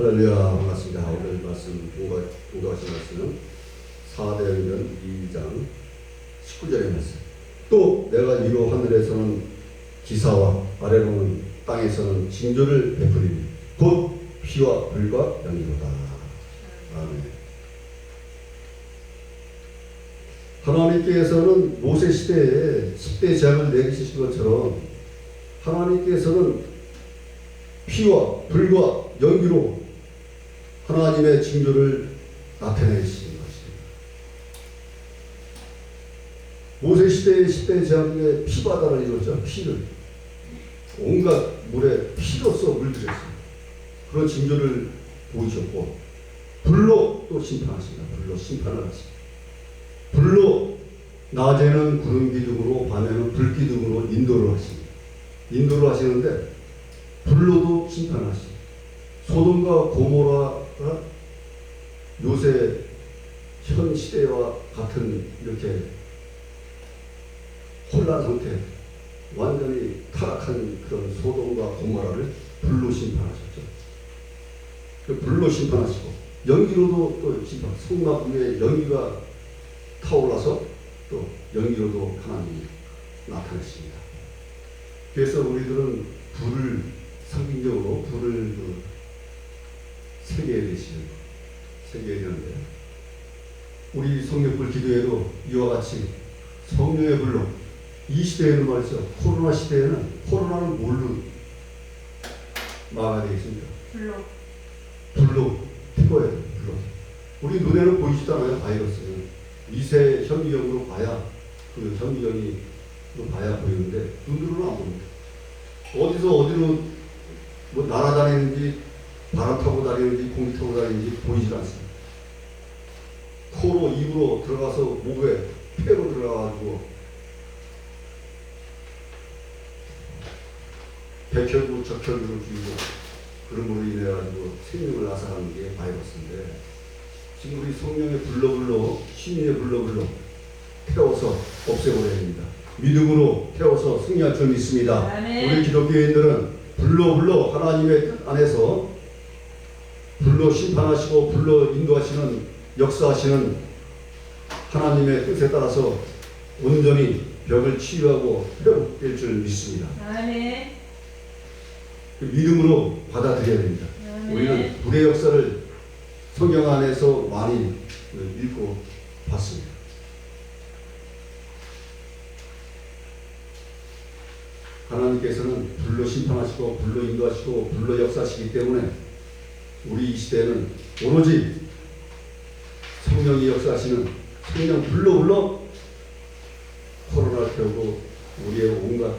할렐루야 반갑습니다. 오늘 말씀 공부 공부하신 말씀은 사대행전 2장 19절의 말씀. 또 내가 위로 하늘에서는 기사와 아래로는 땅에서는 징조를 베푸리니 곧 피와 불과 영이로다. 아멘. 하나님께서는 모세 시대에 10대 재앙을 내리신 것처럼 하나님께서는 피와 불과 연기로 하나님의 징조를 나타내시는 것입니다. 모세 시대의 10대 재앙에 피바다를 이루었죠. 피를. 온갖 물에 피로써 물들였습니다. 그런 징조를 보이셨고 불로 또 심판하십니다. 불로 심판을 하십니다. 불로 낮에는 구름 기둥으로 밤에는 불 기둥으로 인도를 하십니다. 인도를 하시는데 불로도 심판하십니다. 소돔과 고모라 가 요새 현 시대와 같은 이렇게 혼란 상태, 완전히 타락한 그런 소돔과 고모라를 불로 심판하셨죠. 그 불로 심판하시고 연기로도 또 심판, 성막 위에 연기가 타올라서 또 연기로도 하나님이 나타내십니다. 그래서 우리들은 불을 상징적으로 불을 그 세계에 되시는 세계에 되는데. 우리 성령불 기도회도 이와 같이 성령의 불로 이 시대에는 말이죠. 코로나 시대에는 코로나는 뭘로 막아야 되겠습니까? 불로. 불로 피워야 돼요 불로. 우리 눈에는 보이지도 않아요 바이러스는. 미세 현미경으로 봐야 그 현미경이 봐야 보이는데 눈으로는 안 보입니다. 어디서 어디로 뭐 날아다니는지 바람 타고 다니는지 공기 타고 다니는지 보이질 않습니다. 코로 입으로 들어가서 목에 폐로 들어가가지고 백혈구 적혈구를 죽이고 그런 걸로 인해 가지고 생명을 앗아가는 게 바이러스인데 지금 우리 성령의 불러불러 신의 불러불러 태워서 없애버려야 됩니다. 믿음으로 태워서 승리할 줄 믿습니다. 아멘. 우리 기독교인들은 불러 불러 하나님의 뜻 안에서 불로 심판하시고 불로 인도하시는 역사하시는 하나님의 뜻에 따라서 온전히 벽을 치유하고 회복될 줄 믿습니다. 아멘. 그 믿음으로 받아들여야 됩니다. 우리는 아멘. 불의 역사를 성경 안에서 많이 읽고 봤습니다. 하나님께서는 불로 심판하시고 불로 인도하시고 불로 역사하시기 때문에 우리 이 시대는 오로지 성령이 역사하시는 성령 불로 불러 코로나를 태우고 우리의 온갖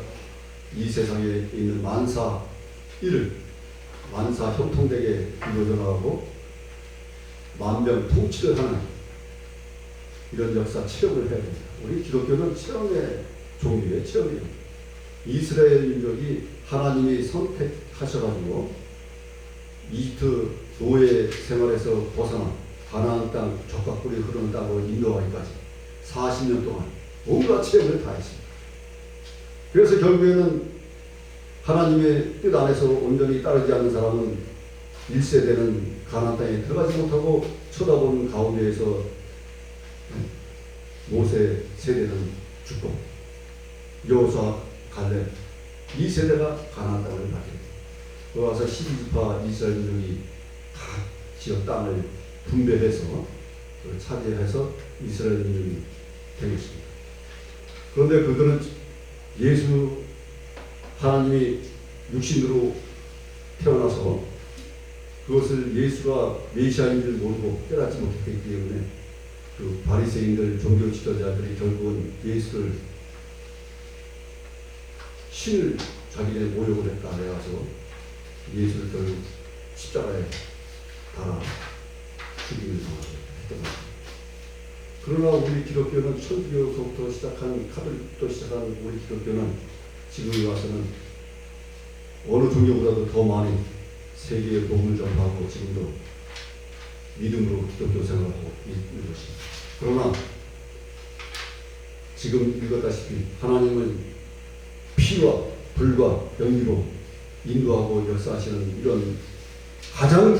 이 세상에 있는 만사 일을 만사 형통되게 이루어져 나가고 만병 통치를 하는 이런 역사 체험을 해야 됩니다. 우리 기독교는 체험의 종류의 체험이에요. 이스라엘 민족이 하나님이 선택하셔가지고 이집트 노예 생활에서 벗어나 가나안 땅 적과 꿀이 흐르는 땅으로 인도하기까지 40년 동안 온갖 체험을 다 했습니다. 그래서 결국에는 하나님의 뜻 안에서 온전히 따르지 않는 사람은 1세대는 가나안 땅에 들어가지 못하고 쳐다보는 가운데에서 모세 세대는 죽고 여호수아 갈렙 이 세대가 가나안 땅을 받게 됩니다. 그 와서 12지파 이스라엘 민족이 각 지역 땅을 분배해서 그걸 차지해서 이스라엘 민족이 되겠습니다. 그런데 그들은 예수 하나님이 육신으로 태어나서 그것을 예수가 메시아인 줄 모르고 깨닫지 못했기 때문에 그 바리새인들 종교 지도자들이 결국은 예수를 신을 자기네 모욕을 했다 해가지고 예수를 결국 십자가에 달아 죽이는 상황을 했던 겁니다. 그러나 우리 기독교는 천주교서부터 시작한 카톨릭부터 시작한 우리 기독교는 지금 와서는 어느 종교보다도 더 많이 세계에 복음을 전파하고 지금도 믿음으로 기독교 생활하고 있는 것입니다. 그러나 지금 읽었다시피 하나님은 피와 불과 연기로 인도하고 역사하시는 이런 가장